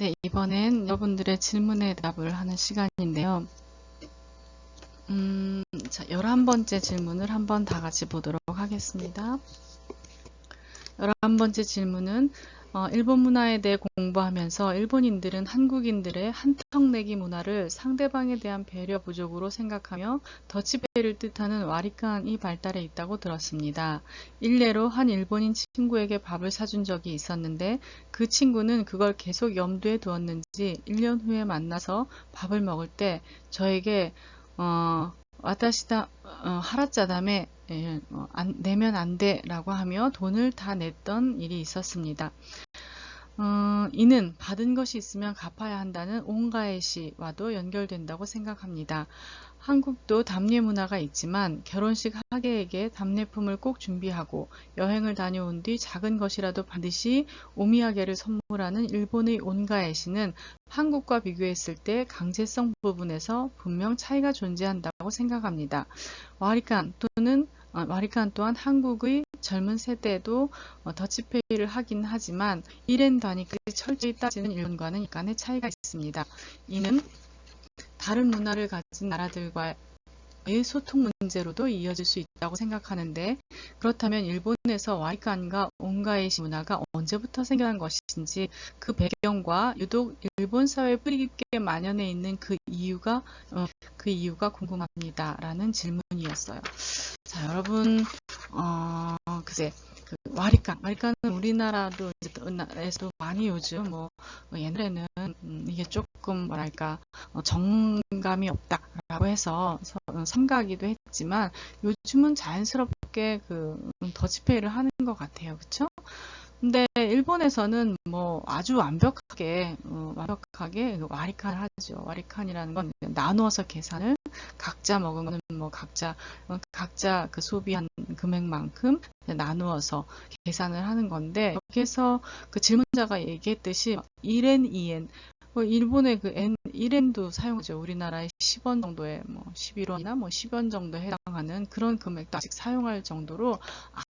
네, 이번엔 여러분들의 질문에 대답을 하는 시간인데요. 음, 자, 11번째 질문을 한번 다 같이 보도록 하겠습니다. 11번째 질문은 어, 일본 문화에 대해 공부하면서 일본인들은 한국인들의 한턱내기 문화를 상대방에 대한 배려 부족으로 생각하며 더치페이를 뜻하는 와리칸이 발달해 있다고 들었습니다. 일례로 한 일본인 친구에게 밥을 사준 적이 있었는데 그 친구는 그걸 계속 염두에 두었는지 1년 후에 만나서 밥을 먹을 때 저에게 어, 와타시다 어, 하라짜담에 예, 어, 안, 내면 안 돼라고 하며 돈을 다 냈던 일이 있었습니다. 어, 이는 받은 것이 있으면 갚아야 한다는 온가에시와도 연결된다고 생각합니다. 한국도 답례 문화가 있지만 결혼식 하객에게 답례품을 꼭 준비하고 여행을 다녀온 뒤 작은 것이라도 반드시 오미야게를 선물하는 일본의 온가에시는 한국과 비교했을 때 강제성 부분에서 분명 차이가 존재한다고 생각합니다. 와리칸 또는 어, 와리칸 또한 한국의 젊은 세대도 어, 더치페이를 하긴 하지만 일엔 단위까지 철저히 따지는 일본과는 약간의 차이가 있습니다. 이는 다른 문화를 가진 나라들과의 소통 문제로도 이어질 수 있다고 생각하는데 그렇다면 일본에서 와리칸과 온가에시 문화가 언제부터 생겨난 것인지 그 배경과 유독 일본 사회에 뿌리 깊게 만연해 있는 그 이유가 어, 그 이유가 궁금합니다. 라는 질문이었어요. 자 여러분 어, 글쎄 그 와리칸, 와리칸은 우리나라도 에서도 많이 요즘 뭐 옛날에는 음, 이게 조금 뭐랄까 어, 정감이 없다라고 해서 어, 삼가하기도 했 지만 요즘은 자연스럽게 그 더치페이를 하는 것 같아요, 그렇죠? 근데 일본에서는 뭐 아주 완벽하게 어, 완벽하게 그 와리칸을 하죠. 와리칸이라는 건 나누어서 계산을 각자 먹은 거는 뭐 각자 어, 각자 그 소비한 금액만큼 나누어서 계산을 하는 건데 여기에서 그 질문자가 얘기했듯이 1엔, 2엔 뭐 일본의 그 N 1엔도 사용하죠. 우리나라의 10원 정도의 뭐 11원이나 뭐 10원 정도에 해당하는 그런 금액도 아직 사용할 정도로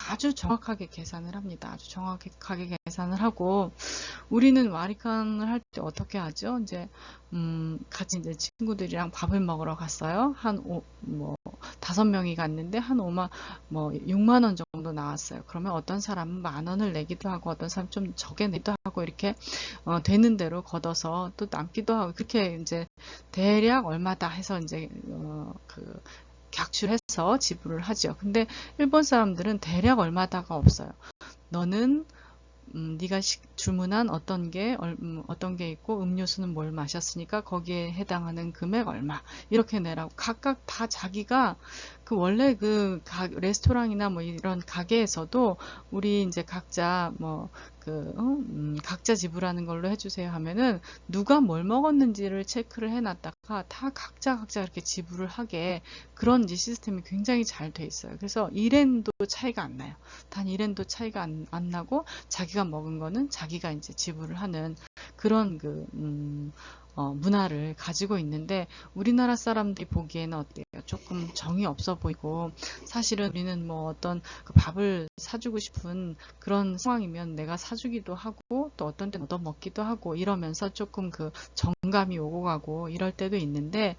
아주 정확하게 계산을 합니다. 아주 정확하게 계산을 하고 우리는 와리칸을 할 때 어떻게 하죠? 이제 음, 같이 이제 친구들이랑 밥을 먹으러 갔어요. 한 오, 뭐 다섯 명이 갔는데 한 5만 뭐 6만 원 정도 나왔어요. 그러면 어떤 사람은 만 원을 내기도 하고 어떤 사람 좀 적게 내기도 하고 이렇게 어, 되는 대로 걷어서 또 남기도 하고 그렇게 이제 대략 얼마다 해서 이제 어, 그 객출해서 지불을 하죠. 근데 일본 사람들은 대략 얼마다가 없어요. 너는 음, 네가 시, 주문한 어떤 게 음, 어떤 게 있고 음료수는 뭘 마셨으니까 거기에 해당하는 금액 얼마 이렇게 내라고 각각 다 자기가 그 원래 그 가, 레스토랑이나 뭐 이런 가게에서도 우리 이제 각자 뭐 그, 어? 음, 각자 지불하는 걸로 해주세요 하면은 누가 뭘 먹었는지를 체크를 해놨다가 다 각자 각자 이렇게 지불을 하게 그런 이제 시스템이 굉장히 잘 돼 있어요. 그래서 1엔도 차이가 안 나요. 단 1엔도 차이가 안, 안 나고 자기가 먹은 거는 자기가 이제 지불을 하는 그런 그, 음, 어, 문화를 가지고 있는데 우리나라 사람들이 보기에는 어때요? 조금 정이 없어 보이고 사실은 우리는 뭐 어떤 그 밥을 사주고 싶은 그런 상황이면 내가 사주기도 하고 또 어떤 때는 얻어먹기도 하고 이러면서 조금 그 정감이 오고 가고 이럴 때도 있는데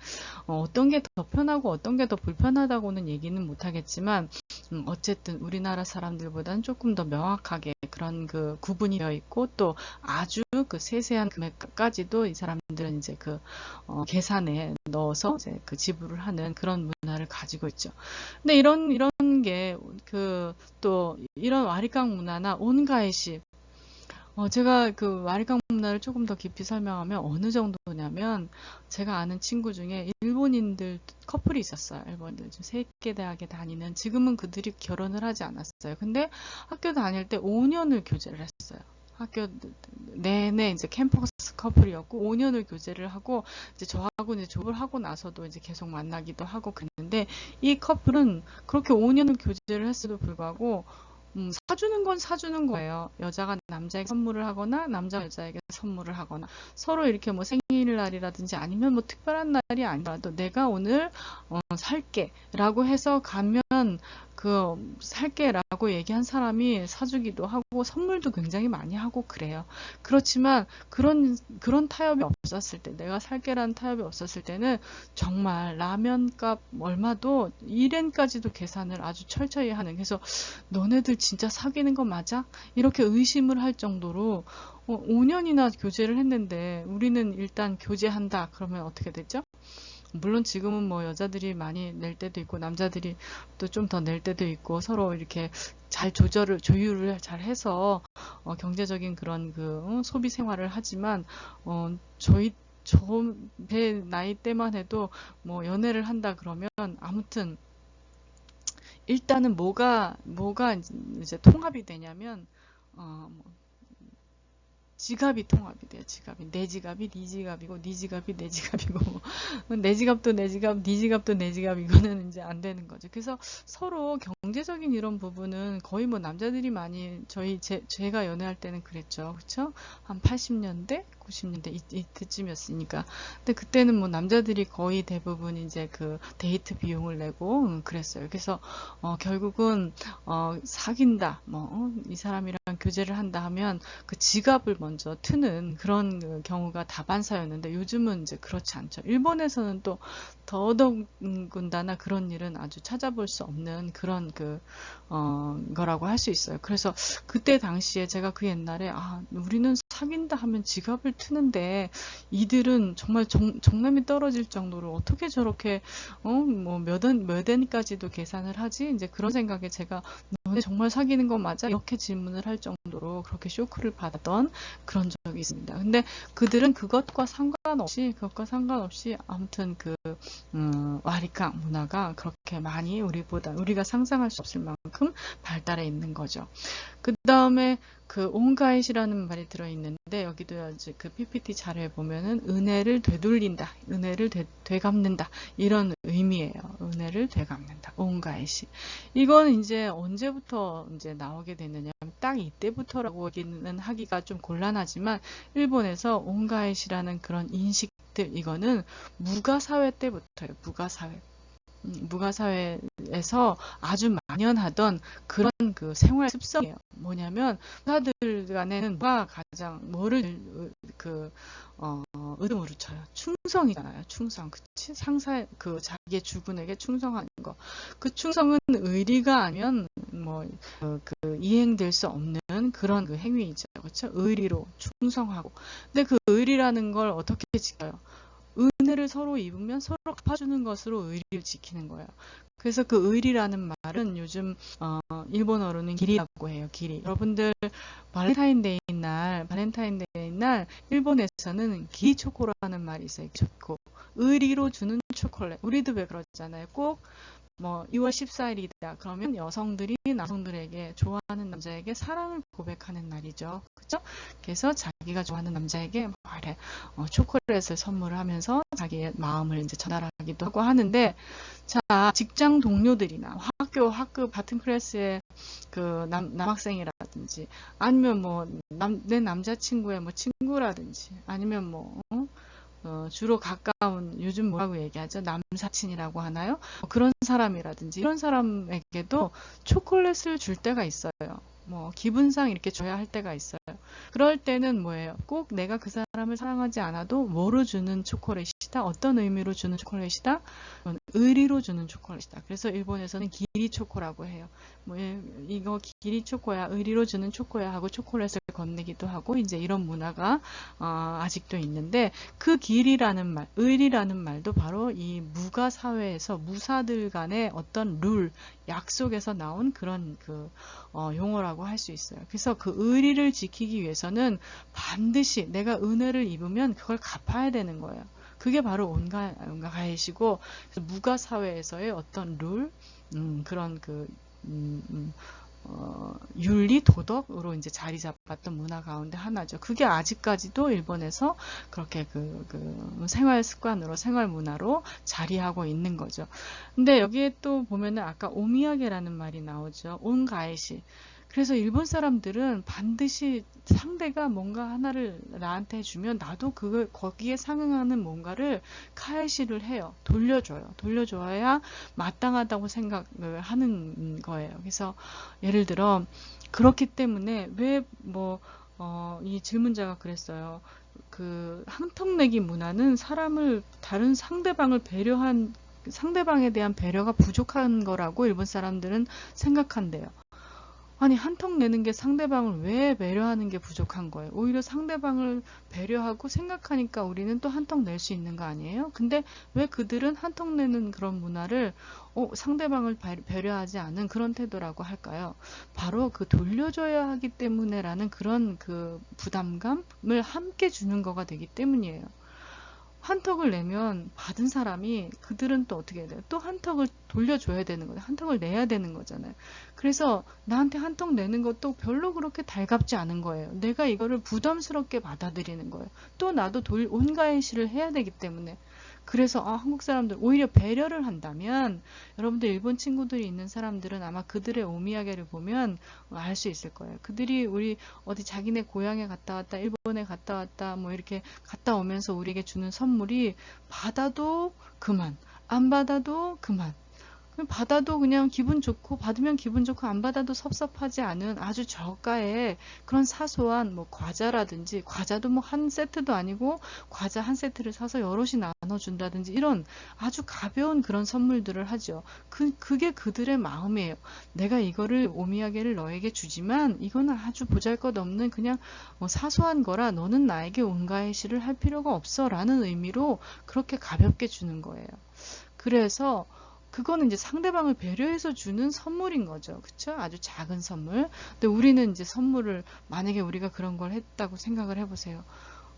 어, 떤 게 더 편하고 어떤 게 더 불편하다고는 얘기는 못하겠지만 음, 어쨌든 우리나라 사람들보다는 조금 더 명확하게 그런 그 구분이 되어 있고 또 아주 그 세세한 금액까지도 이 사람들 은 이제 그 어, 계산에 넣어서 이제 그 지불을 하는 그런 문화를 가지고 있죠. 근데 이런 이런 게 그 또 이런 와리깡 문화나 온가이시 어, 제가 그 와리깡 문화를 조금 더 깊이 설명하면 어느 정도냐면 제가 아는 친구 중에 일본인들 커플이 있었어요. 일본인들 세계 대학에 다니는 지금은 그들이 결혼을 하지 않았어요. 근데 학교 다닐 때 5년을 교제를 했어요. 학교 내내 이제 캠퍼스 커플이었고 5년을 교제를 하고 이제 저하고 이제 졸업을 하고 나서도 이제 계속 만나기도 하고 그랬는데 이 커플은 그렇게 5년을 교제를 했어도 불구하고 음, 사주는 건 사주는 거예요. 여자가 남자에게 선물을 하거나 남자가 여자에게 선물을 하거나 서로 이렇게 뭐 생일날이라든지 아니면 뭐 특별한 날이 아니라도 내가 오늘 어, 살게 라고 해서 가면 그 살게라고 얘기한 사람이 사주기도 하고 선물도 굉장히 많이 하고 그래요. 그렇지만 그런 그런 타협이 없었을 때 내가 살게라는 타협이 없었을 때는 정말 라면값 얼마도 1엔까지도 계산을 아주 철저히 하는 그래서 너네들 진짜 사귀는 거 맞아? 이렇게 의심을 할 정도로 어, 5년이나 교제를 했는데 우리는 일단 교제한다 그러면 어떻게 되죠? 물론 지금은 뭐 여자들이 많이 낼 때도 있고 남자들이 또 좀 더 낼 때도 있고 서로 이렇게 잘 조절을 조율을 잘 해서 어, 경제적인 그런 그 어, 소비 생활을 하지만 어, 저희 저제 나이 때만 해도 뭐 연애를 한다 그러면 아무튼 일단은 뭐가 뭐가 이제 통합이 되냐면 어, 뭐 지갑이 통합이 돼요. 지갑이 내 지갑이 네 지갑이고 네 지갑이 내 지갑이고 뭐내 지갑도 내 지갑, 네 지갑도 내 지갑 이거는 이제 안 되는 거죠. 그래서 서로 경제적인 이런 부분은 거의 뭐 남자들이 많이 저희 제, 제가 연애할 때는 그랬죠. 그렇죠? 한 80년대, 90년대 이, 이때쯤이었으니까. 근데 그때는 뭐 남자들이 거의 대부분 이제 그 데이트 비용을 내고 음, 그랬어요. 그래서 어, 결국은 어, 사귄다, 뭐 이 사람이랑 교제를 한다 하면 그 지갑을 먼저 트는 그런 그 경우가 다반사였는데 요즘은 이제 그렇지 않죠. 일본에서는 또 더더군다나 그런 일은 아주 찾아볼 수 없는 그런 그 어, 거라고 할 수 있어요. 그래서 그때 당시에 제가 그 옛날에 아 우리는 사귄다 하면 지갑을 트는데 이들은 정말 정, 정남이 떨어질 정도로 어떻게 저렇게 어뭐몇원몇 엔까지도 계산을 하지 이제 그런 생각에 제가 너네 정말 사귀는 거 맞아 이렇게 질문을 할 정도로 그렇게 쇼크를 받았던 그런 적이 있습니다. 근데 그들은 그것과 상관없이 그것과 상관없이 아무튼 그 음, 와리카 문화가 그렇게 많이 우리보다 우리가 상상할 수 없을 만큼 발달해 있는 거죠. 그 다음에 그 온가잇이라는 말이 들어있는데 여기도 이제 그 PPT 자료에 보면은 은혜를 되돌린다, 은혜를 되, 되갚는다 이런 의미예요. 은혜를 되갚는다, 온가잇이. 이건 이제 언제부터 이제 나오게 됐느냐? 딱 이때부터라고 얘기는 하기가 좀 곤란하지만 일본에서 온가잇이라는 그런 인식들 이거는 무가 사회 때부터예요. 무가 사회. 무가사회에서 아주 만연하던 그런 그 생활 습성이에요. 뭐냐면 사들 간에는 누가 가장 뭐를 그 어, 의무로 쳐요. 충성이잖아요. 충성. 그치? 상사 그 자기의 주군에게 충성하는 거. 그 충성은 의리가 아니면 뭐그 그 이행될 수 없는 그런 그 행위이죠. 그렇죠? 의리로 충성하고. 근데 그 의리라는 걸 어떻게 지켜요? 은혜를 서로 입으면 서로 갚아주는 것으로 의리를 지키는 거예요. 그래서 그 의리라는 말은 요즘 어, 일본어로는 길이라고 해요. 길이. 여러분들 발렌타인데이 날, 발렌타인데이 날 일본에서는 기 초코라는 말이 있어요. 초코. 의리로 주는 초콜릿. 우리도 왜 그러잖아요. 꼭 뭐 2월 14일이다. 그러면 여성들이 남성들에게 좋아하는 남자에게 사랑을 고백하는 날이죠. 그죠? 그래서 자기가 좋아하는 남자에게 말해 어, 초콜릿을 선물을 하면서 자기의 마음을 이제 전달하기도 하고 하는데 자 직장 동료들이나 학교 학급 같은 클래스의 그 남, 남학생이라든지 아니면 뭐내 남자친구의 뭐 친구라든지 아니면 뭐 어? 어, 주로 가까운 요즘 뭐라고 얘기하죠? 남사친이라고 하나요? 뭐 그런 사람이라든지 이런 사람에게도 초콜릿을 줄 때가 있어요. 뭐 기분상 이렇게 줘야 할 때가 있어요. 그럴 때는 뭐예요? 꼭 내가 그 사람을 사랑하지 않아도 뭐로 주는 초콜릿이다? 어떤 의미로 주는 초콜릿이다? 의리로 주는 초콜릿이다. 그래서 일본에서는 기리 초코라고 해요. 뭐 예, 이거 기리 초코야, 의리로 주는 초코야 하고 초콜릿을 건네기도 하고 이제 이런 문화가 어, 아직도 있는데 그 길이라는 말, 의리라는 말도 바로 이 무가 사회에서 무사들 간의 어떤 룰, 약속에서 나온 그런 그 어, 용어라고 할 수 있어요. 그래서 그 의리를 지키기 위해서 는 반드시 내가 은혜를 입으면 그걸 갚아야 되는 거예요. 그게 바로 온가, 온가가이시고 무가 사회에서의 어떤 룰, 음, 그런 그 음, 음, 어, 윤리 도덕으로 이제 자리 잡았던 문화 가운데 하나죠. 그게 아직까지도 일본에서 그렇게 그, 그 생활 습관으로 생활 문화로 자리하고 있는 거죠. 근데 여기에 또 보면은 아까 오미야게라는 말이 나오죠. 온가이시. 그래서 일본 사람들은 반드시 상대가 뭔가 하나를 나한테 주면 나도 그걸 거기에 상응하는 뭔가를 카에시를 해요. 돌려줘요. 돌려줘야 마땅하다고 생각을 하는 거예요. 그래서 예를 들어 그렇기 때문에 왜뭐 어, 이 질문자가 그랬어요. 그 한턱내기 문화는 사람을 다른 상대방을 배려한 상대방에 대한 배려가 부족한 거라고 일본 사람들은 생각한대요. 아니 한턱 내는 게 상대방을 왜 배려하는 게 부족한 거예요. 오히려 상대방을 배려하고 생각하니까 우리는 또 한턱 낼 수 있는 거 아니에요? 근데 왜 그들은 한턱 내는 그런 문화를 어, 상대방을 배려하지 않은 그런 태도라고 할까요? 바로 그 돌려줘야 하기 때문에라는 그런 그 부담감을 함께 주는 거가 되기 때문이에요. 한턱을 내면 받은 사람이 그들은 또 어떻게 해야 돼요? 또 한턱을 돌려줘야 되는 거예요. 한턱을 내야 되는 거잖아요. 그래서 나한테 한턱 내는 것도 별로 그렇게 달갑지 않은 거예요. 내가 이거를 부담스럽게 받아들이는 거예요. 또 나도 돌, 온가의 시를 해야 되기 때문에. 그래서 아, 한국 사람들 오히려 배려를 한다면 여러분들 일본 친구들이 있는 사람들은 아마 그들의 오미야게를 보면 알 수 있을 거예요. 그들이 우리 어디 자기네 고향에 갔다 왔다 일본에 갔다 왔다 뭐 이렇게 갔다 오면서 우리에게 주는 선물이 받아도 그만 안 받아도 그만 받아도 그냥 기분 좋고 받으면 기분 좋고 안 받아도 섭섭하지 않은 아주 저가의 그런 사소한 뭐 과자라든지 과자도 뭐 한 세트도 아니고 과자 한 세트를 사서 여럿이 나눠준다든지 이런 아주 가벼운 그런 선물들을 하죠. 그, 그게 그들의 마음이에요. 내가 이거를 오미야게를 너에게 주지만 이거는 아주 보잘것없는 그냥 뭐 사소한 거라 너는 나에게 온가의 시를 할 필요가 없어 라는 의미로 그렇게 가볍게 주는 거예요. 그래서 그거는 이제 상대방을 배려해서 주는 선물인 거죠. 그쵸? 아주 작은 선물. 근데 우리는 이제 선물을, 만약에 우리가 그런 걸 했다고 생각을 해보세요.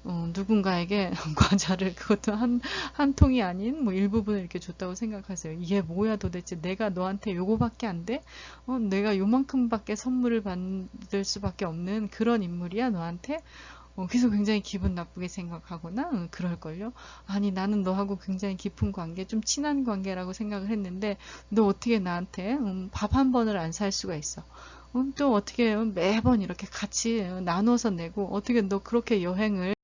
어, 누군가에게 과자를 그것도 한, 한 통이 아닌 뭐 일부분을 이렇게 줬다고 생각하세요. 이게 뭐야 도대체 내가 너한테 요거밖에 안 돼? 어, 내가 요만큼밖에 선물을 받을 수밖에 없는 그런 인물이야 너한테? 어, 그래서 굉장히 기분 나쁘게 생각하거나 음, 그럴걸요. 아니 나는 너하고 굉장히 깊은 관계, 좀 친한 관계라고 생각을 했는데 너 어떻게 나한테 음, 밥 한 번을 안 살 수가 있어. 음, 또 어떻게 매번 이렇게 같이 나눠서 내고 어떻게 너 그렇게 여행을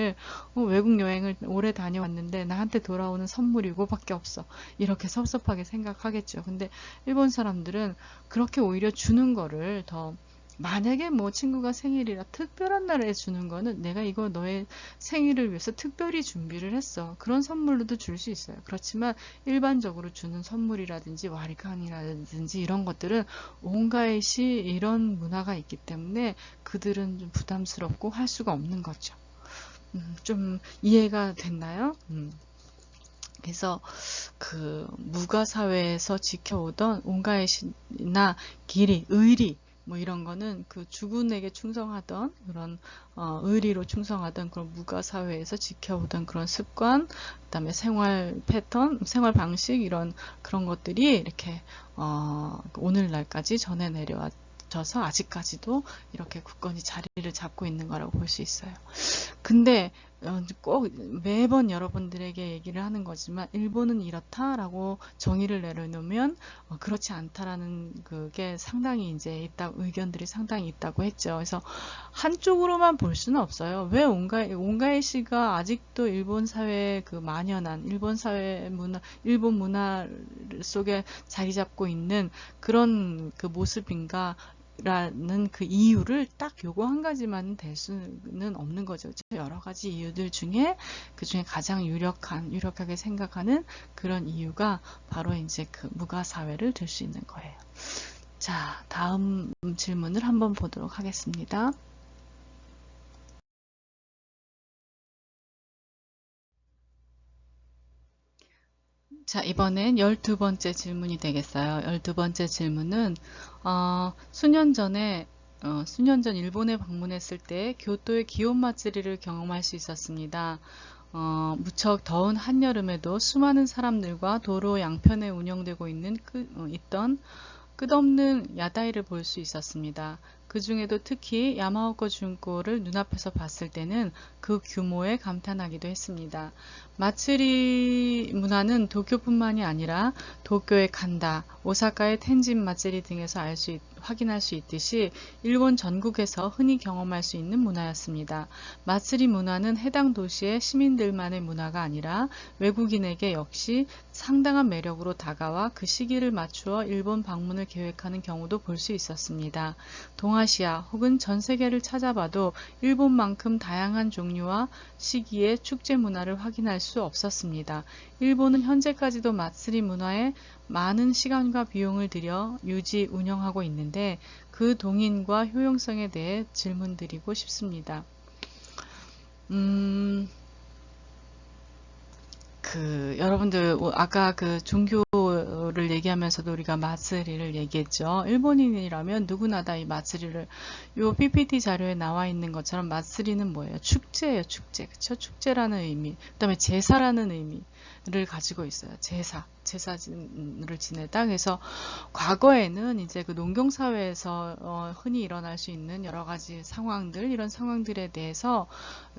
어, 외국 여행을 오래 다녀왔는데 나한테 돌아오는 선물이 이거밖에 없어 이렇게 섭섭하게 생각하겠죠 근데 일본 사람들은 그렇게 오히려 주는 거를 더 만약에 뭐 친구가 생일이라 특별한 날에 주는 거는 내가 이거 너의 생일을 위해서 특별히 준비를 했어. 그런 선물로도 줄 수 있어요. 그렇지만 일반적으로 주는 선물이라든지 와리칸이라든지 이런 것들은 온가의시 이런 문화가 있기 때문에 그들은 좀 부담스럽고 할 수가 없는 거죠. 음, 좀 이해가 됐나요? 음. 그래서 그 무가 사회에서 지켜오던 온가의 신이나 길이, 의리 뭐 이런 거는 그 주군에게 충성하던 그런 어, 의리로 충성하던 그런 무가 사회에서 지켜오던 그런 습관, 그다음에 생활 패턴, 생활 방식 이런 그런 것들이 이렇게 어, 오늘날까지 전해 내려왔. 져서 아직까지도 이렇게 굳건히 자리를 잡고 있는 거라고 볼 수 있어요. 근데 어, 꼭 매번 여러분들에게 얘기를 하는 거지만 일본은 이렇다라고 정의를 내려놓으면 어, 그렇지 않다라는 그게 상당히 이제 있다 의견들이 상당히 있다고 했죠. 그래서 한쪽으로만 볼 수는 없어요. 왜 온가이 온가이 씨가 아직도 일본 사회에 그 만연한 일본 사회 문화 일본 문화 속에 자리 잡고 있는 그런 그 모습인가 라는 그 이유를 딱 요거 한 가지만 될 수는 없는 거죠. 여러 가지 이유들 중에 그 중에 가장 유력한, 유력하게 생각하는 그런 이유가 바로 이제 그 무가 사회를 들 수 있는 거예요. 자, 다음 질문을 한번 보도록 하겠습니다. 자, 이번엔 12번째 질문이 되겠어요. 12번째 질문은 어, 수년 전에 어, 수년 전 일본에 방문했을 때 교토의 기온 마쓰리를 경험할 수 있었습니다. 어, 무척 더운 한여름에도 수많은 사람들과 도로 양편에 운영되고 있는 그, 어, 있던 끝없는 야다이를 볼 수 있었습니다. 그 중에도 특히 야마오코 준코를 눈앞에서 봤을 때는 그 규모에 감탄하기도 했습니다. 마츠리 문화는 도쿄뿐만이 아니라 도쿄의 간다, 오사카의 텐진 마츠리 등에서 알 수 확인할 수 있듯이 일본 전국에서 흔히 경험할 수 있는 문화였습니다. 마쓰리 문화는 해당 도시의 시민들만의 문화가 아니라 외국인에게 역시 상당한 매력으로 다가와 그 시기를 맞추어 일본 방문을 계획하는 경우도 볼 수 있었습니다. 동아시아 혹은 전 세계를 찾아봐도 일본만큼 다양한 종류와 시기의 축제 문화를 확인할 수 없었습니다. 일본은 현재까지도 마쓰리 문화에 많은 시간과 비용을 들여 유지, 운영하고 있는데 그 동인과 효용성에 대해 질문드리고 싶습니다. 음, 그 여러분들 아까 그 종교를 얘기하면서도 우리가 마쓰리를 얘기했죠. 일본인이라면 누구나 다 이 마쓰리를 요 PPT 자료에 나와 있는 것처럼 마쓰리는 뭐예요? 축제예요, 축제. 그쵸? 축제라는 의미. 그다음에 제사라는 의미를 가지고 있어요. 제사. 제사를 지내다. 그래서 과거에는 이제 그 농경 사회에서 어, 흔히 일어날 수 있는 여러 가지 상황들 이런 상황들에 대해서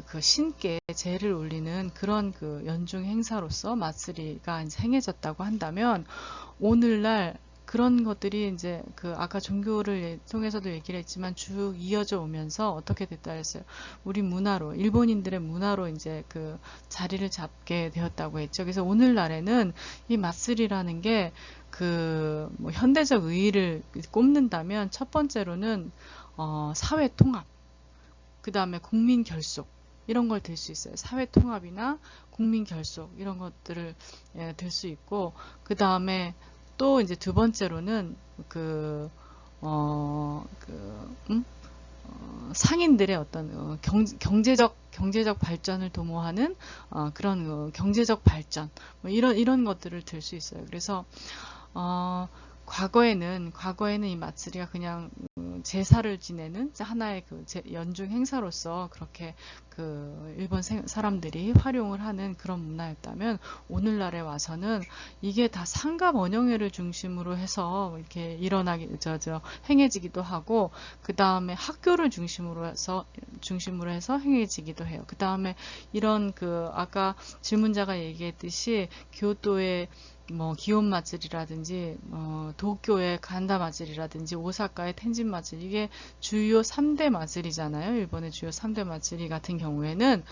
그 신께 제를 올리는 그런 그 연중 행사로서 마쓰리가 행해졌다고 한다면 오늘날 그런 것들이 이제 그 아까 종교를 예- 통해서도 얘기를 했지만 쭉 이어져 오면서 어떻게 됐다 했어요. 우리 문화로 일본인들의 문화로 이제 그 자리를 잡게 되었다고 했죠. 그래서 오늘날에는 이 마쓰리라는 게 그 뭐 현대적 의의를 꼽는다면 첫 번째로는 어 사회 통합, 그 다음에 국민 결속 이런 걸 들 수 있어요. 사회 통합이나 국민 결속 이런 것들을 예, 들수 있고 그 다음에 또 이제 두 번째로는 그, 어, 그, 음? 어, 상인들의 어떤 어, 경, 경제적 경제적 발전을 도모하는 어, 그런 어, 경제적 발전 뭐 이런 이런 것들을 들 수 있어요. 그래서 어, 과거에는 과거에는 이 마쓰리가 그냥 음, 제사를 지내는 하나의 그 제- 연중 행사로서 그렇게 그 일본 생- 사람들이 활용을 하는 그런 문화였다면 오늘날에 와서는 이게 다 상가 원형회를 중심으로 해서 이렇게 일어나기 저 저 행해지기도 하고 그 다음에 학교를 중심으로 해서 중심으로 해서 행해지기도 해요. 그 다음에 이런 그 아까 질문자가 얘기했듯이 교토의 뭐 기온 마쓰리라든지 어, 도쿄의 간다 마쓰리라든지 오사카의 텐진 마쓰리 이게 주요 3대 마쓰리잖아요. 일본의 주요 3대 마쓰리 같은 경우에는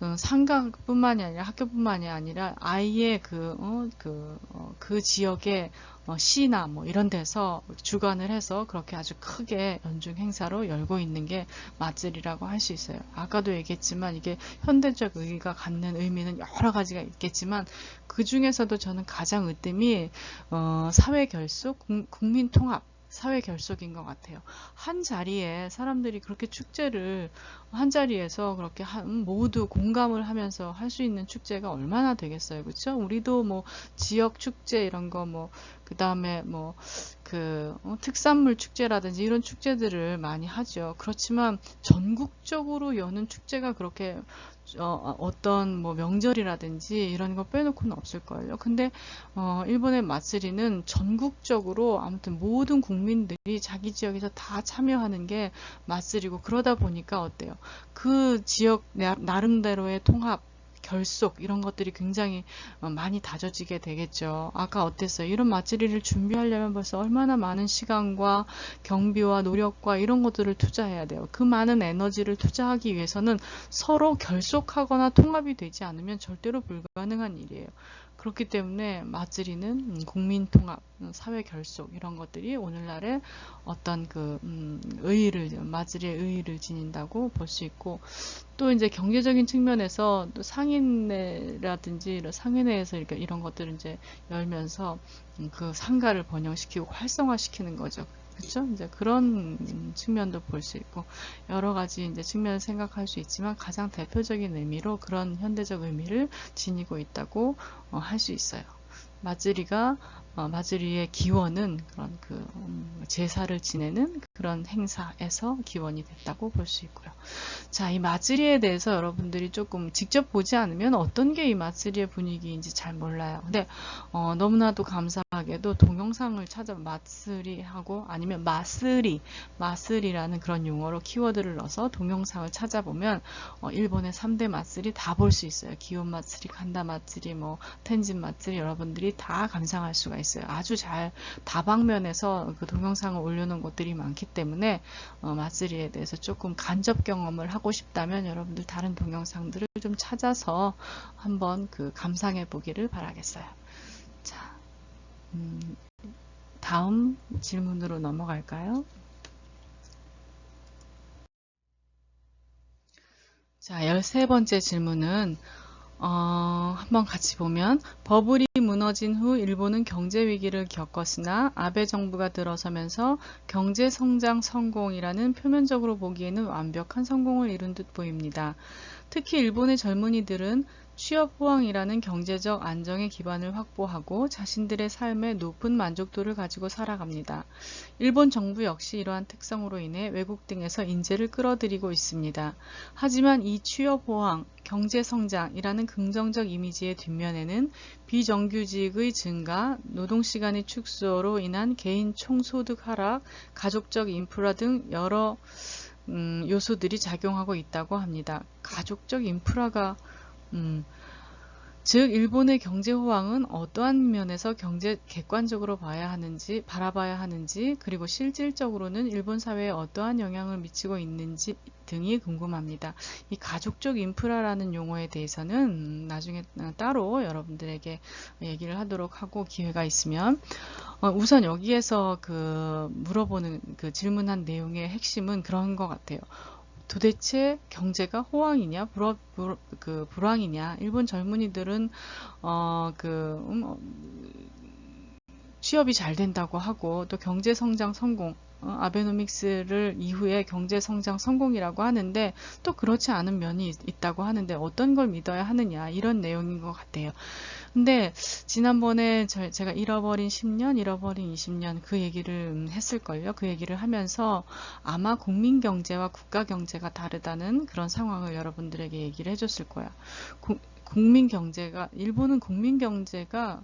어, 상가뿐만이 아니라 학교뿐만이 아니라 아예 그, 어, 그, 어, 그 지역의 어, 시나 뭐 이런 데서 주관을 해서 그렇게 아주 크게 연중 행사로 열고 있는 게 마쓰리라고 할 수 있어요. 아까도 얘기했지만 이게 현대적 의의가 갖는 의미는 여러 가지가 있겠지만 그 중에서도 저는 가장 으뜸이 어, 사회 결속, 국- 국민 통합, 사회 결속인 것 같아요. 한 자리에 사람들이 그렇게 축제를 한 자리에서 그렇게 한, 음, 모두 공감을 하면서 할 수 있는 축제가 얼마나 되겠어요, 그렇죠? 우리도 뭐 지역 축제 이런 거 뭐 그 다음에 뭐 그 특산물 축제라든지 이런 축제들을 많이 하죠. 그렇지만 전국적으로 여는 축제가 그렇게 어, 어떤 뭐 명절이라든지 이런 거 빼놓고는 없을걸요. 근데 어, 일본의 마쓰리는 전국적으로 아무튼 모든 국민들이 자기 지역에서 다 참여하는 게 마쓰리고 그러다 보니까 어때요? 그 지역 나- 나름대로의 통합 결속 이런 것들이 굉장히 어, 많이 다져지게 되겠죠. 아까 어땠어요? 이런 마쓰리를 준비하려면 벌써 얼마나 많은 시간과 경비와 노력과 이런 것들을 투자해야 돼요. 그 많은 에너지를 투자하기 위해서는 서로 결속하거나 통합이 되지 않으면 절대로 불가능한 일이에요. 그렇기 때문에 마쓰리는 음, 국민 통합, 음, 사회 결속 이런 것들이 오늘날의 어떤 그 음, 의의를 마쓰리의 의의를 지닌다고 볼 수 있고 또 이제 경제적인 측면에서 또 상인회라든지 상인회에서 이런 것들을 이제 열면서 음, 그 상가를 번영시키고 활성화시키는 거죠. 그렇죠? 이제 그런 음, 측면도 볼 수 있고 여러 가지 이제 측면을 생각할 수 있지만 가장 대표적인 의미로 그런 현대적 의미를 지니고 있다고 어, 할 수 있어요. 마쓰리가 어, 마쓰리의 기원은 그런 그 음, 제사를 지내는 그런 행사에서 기원이 됐다고 볼 수 있고요. 자, 이 마쓰리에 대해서 여러분들이 조금 직접 보지 않으면 어떤 게 이 마쓰리의 분위기인지 잘 몰라요. 근데 어, 너무나도 감사하게 이상하게도 동영상을 찾아 마쓰리하고 아니면 마쓰리 마쓰리라는 그런 용어로 키워드를 넣어서 동영상을 찾아보면 어, 일본의 3대 마쓰리 다 볼 수 있어요. 기온 마쓰리, 간다 마쓰리, 뭐 텐진 마쓰리 여러분들이 다 감상할 수가 있어요. 아주 잘 다방면에서 그 동영상을 올려놓은 곳들이 많기 때문에 어, 마쓰리에 대해서 조금 간접 경험을 하고 싶다면 여러분들 다른 동영상들을 좀 찾아서 한번 그 감상해 보기를 바라겠어요. 자, 음, 다음 질문으로 넘어갈까요? 자, 13번째 질문은 어, 한번 같이 보면 버블이 무너진 후 일본은 경제 위기를 겪었으나 아베 정부가 들어서면서 경제 성장 성공이라는 표면적으로 보기에는 완벽한 성공을 이룬 듯 보입니다. 특히 일본의 젊은이들은 취업 호황이라는 경제적 안정의 기반을 확보하고 자신들의 삶에 높은 만족도를 가지고 살아갑니다. 일본 정부 역시 이러한 특성으로 인해 외국 등에서 인재를 끌어들이고 있습니다. 하지만 이 취업 호황, 경제 성장이라는 긍정적 이미지의 뒷면에는 비정규직의 증가, 노동 시간의 축소로 인한 개인 총소득 하락, 가족적 인프라 등 여러 음, 요소들이 작용하고 있다고 합니다. 가족적 인프라가 음, 즉 일본의 경제 호황은 어떠한 면에서 경제 객관적으로 봐야 하는지 바라봐야 하는지 그리고 실질적으로는 일본 사회에 어떠한 영향을 미치고 있는지 등이 궁금합니다. 이 가족적 인프라라는 용어에 대해서는 음, 나중에 따로 여러분들에게 얘기를 하도록 하고 기회가 있으면 어, 우선 여기에서 그 물어보는 그 질문한 내용의 핵심은 그런 것 같아요. 도대체 경제가 호황이냐 불어, 불, 그 불황이냐 일본 젊은이들은 어 그 음, 어, 취업이 잘 된다고 하고 또 경제 성장 성공 어, 아베노믹스를 이후에 경제 성장 성공이라고 하는데 또 그렇지 않은 면이 있, 있다고 하는데 어떤 걸 믿어야 하느냐 이런 내용인 것 같아요. 근데 지난번에 저, 제가 잃어버린 10년, 잃어버린 20년 그 얘기를 했을걸요. 그 얘기를 하면서 아마 국민 경제와 국가 경제가 다르다는 그런 상황을 여러분들에게 얘기를 해줬을 거야. 구, 국민 경제가 일본은 국민 경제가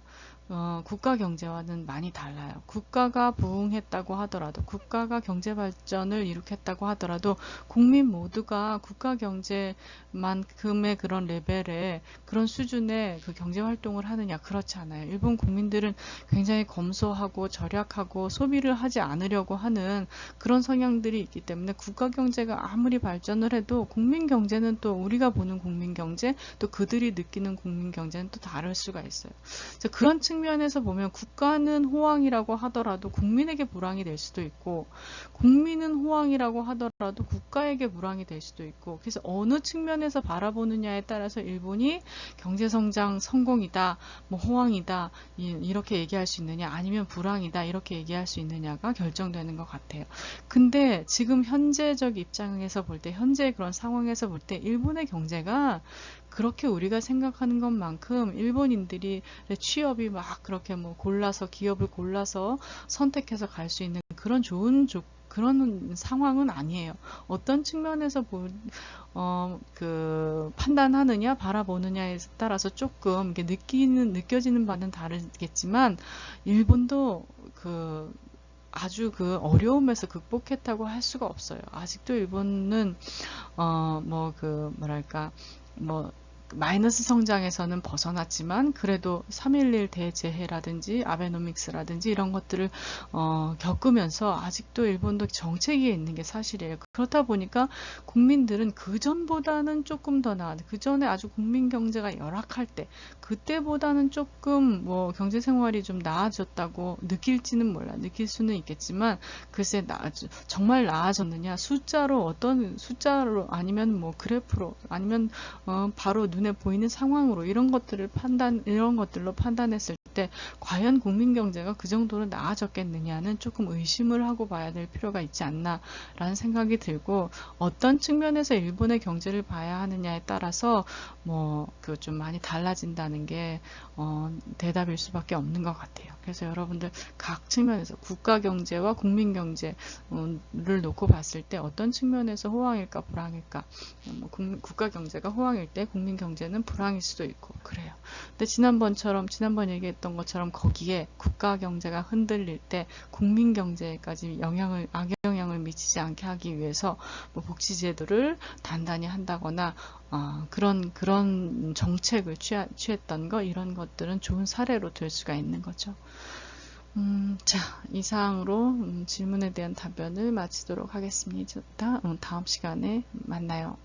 어, 국가 경제와는 많이 달라요. 국가가 부흥했다고 하더라도, 국가가 경제 발전을 일으켰다고 하더라도, 국민 모두가 국가 경제만큼의 그런 레벨의 그런 수준의 그 경제 활동을 하느냐, 그렇지 않아요. 일본 국민들은 굉장히 검소하고 절약하고 소비를 하지 않으려고 하는 그런 성향들이 있기 때문에 국가 경제가 아무리 발전을 해도 국민 경제는 또 우리가 보는 국민 경제, 또 그들이 느끼는 국민 경제는 또 다를 수가 있어요. 그런 측 측면에서 보면 국가는 호황이라고 하더라도 국민에게 불황이 될 수도 있고 국민은 호황이라고 하더라도 국가에게 불황이 될 수도 있고 그래서 어느 측면에서 바라보느냐에 따라서 일본이 경제성장 성공이다 뭐 호황이다 이렇게 얘기할 수 있느냐 아니면 불황이다 이렇게 얘기할 수 있느냐가 결정되는 것 같아요. 근데 지금 현재적 입장에서 볼 때 현재 그런 상황에서 볼 때 일본의 경제가 그렇게 우리가 생각하는 것만큼 일본인들이 취업이 막 그렇게 뭐 골라서 기업을 골라서 선택해서 갈 수 있는 그런 좋은 조, 그런 상황은 아니에요. 어떤 측면에서 보, 어, 그 판단하느냐 바라보느냐에 따라서 조금 이게 느끼는 느껴지는 바는 다르겠지만 일본도 그 아주 그 어려움에서 극복했다고 할 수가 없어요. 아직도 일본은 어 뭐 그 뭐랄까 뭐 마이너스 성장에서는 벗어났지만 그래도 3.11 대재해라든지 아베노믹스라든지 이런 것들을 어, 겪으면서 아직도 일본도 정체기에 있는 게 사실이에요. 그렇다 보니까 국민들은 그 전보다는 조금 더 나아. 그 전에 아주 국민 경제가 열악할 때 그때보다는 조금 뭐 경제 생활이 좀 나아졌다고 느낄지는 몰라. 느낄 수는 있겠지만 글쎄 나 정말 나아졌느냐 숫자로 어떤 숫자로 아니면 뭐 그래프로 아니면 어, 바로 눈에 보이는 상황으로 이런 것들을 판단 이런 것들로 판단했을 때 과연 국민 경제가 그 정도로 나아졌겠느냐는 조금 의심을 하고 봐야 될 필요가 있지 않나라는 생각이 들고 어떤 측면에서 일본의 경제를 봐야 하느냐에 따라서 뭐 그 좀 많이 달라진다는 게 어, 대답일 수밖에 없는 것 같아요. 그래서 여러분들 각 측면에서 국가 경제와 국민 경제를 놓고 봤을 때 어떤 측면에서 호황일까 불황일까 뭐 국가 경제가 호황일 때 국민 경제 는 불황일 수도 있고 그래요. 근데 지난번처럼 지난번 얘기했던 것처럼 거기에 국가 경제가 흔들릴 때 국민 경제까지 영향을 악영향을 미치지 않게 하기 위해서 뭐 복지 제도를 단단히 한다거나 어, 그런 그런 정책을 취하, 취했던 거 이런 것들은 좋은 사례로 들 수가 있는 거죠. 음, 자, 이상으로 음, 질문에 대한 답변을 마치도록 하겠습니다. 음, 다음 시간에 만나요.